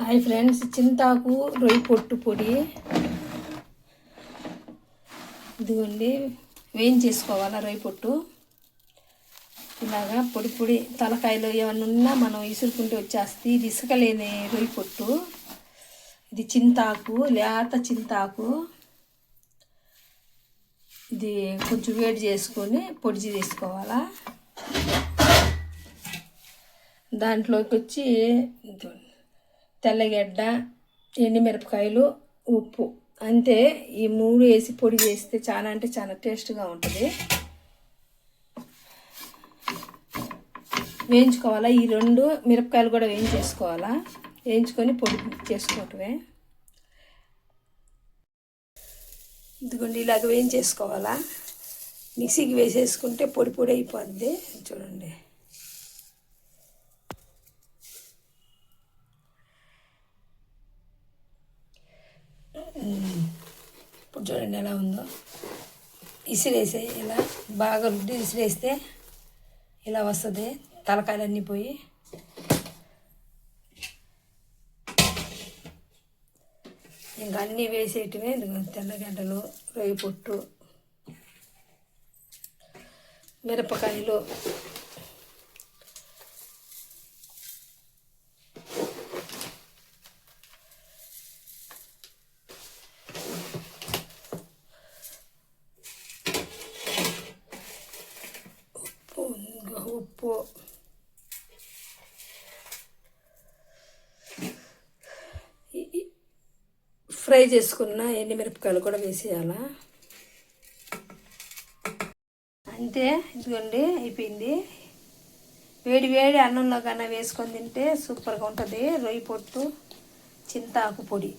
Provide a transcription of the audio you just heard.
Hi friends చింతాకు రొయ్యి పొట్టు పొడి. ఇదిగోండి వేయించేసుకోవాలా రొయ్యి పొట్టు. ఇలాగా పొడి పొడి తలకాయలు ఏమన్నా ఉన్నా మనం ఇసురుకుంటే వచ్చేస్తుంది ఇది ఇసుకలేని రొయ్యి పొట్టు. ఇది చింతాకు లేత చింతాకు. ఇది కొంచెం వేడి చేసుకొని పొడి చేసుకోవాలా. దాంట్లోకి వచ్చి ఇదిగోండి, తెల్లగడ్డ ఎండిమిరపకాయలు ఉప్పు. అంతే ఈ మూడు వేసి పొడి చేస్తే చాలా అంటే చాలా టేస్ట్గా ఉంటుంది. వేయించుకోవాలా? ఈ రెండు మిరపకాయలు కూడా వేయించేసుకోవాలా? వేయించుకొని పొడి చేసుకోవటమే. ఇదిగోండి ఇలాగ వేయించేసుకోవాలా? మిక్సీకి వేసేసుకుంటే పొడి పొడి అయిపోద్ది. చూడండి. ఇప్పుడు చూడండి ఎలా ఉందో. ఇసిరేసే ఇలా బాగా రుద్ది ఇసిరేస్తే ఇలా వస్తుంది. తలకాయలన్నీ పోయి. ఇంకా అన్నీ వేసేటివే తెల్లగడ్డలు రొయ్య పొట్టు మిరపకాయలు ఉప్పు ఇంకా ఉప్పు ఫ్రై చేసుకున్న ఎండుమిరపకాయలు కూడా వేసేయాలా? అంతే ఇదిగోండి అయిపోయింది. వేడి వేడి అన్నంలో కన్నా వేసుకొని తింటే సూపర్గా ఉంటుంది. రొయ్యి పొట్టు చింతాకు పొడి.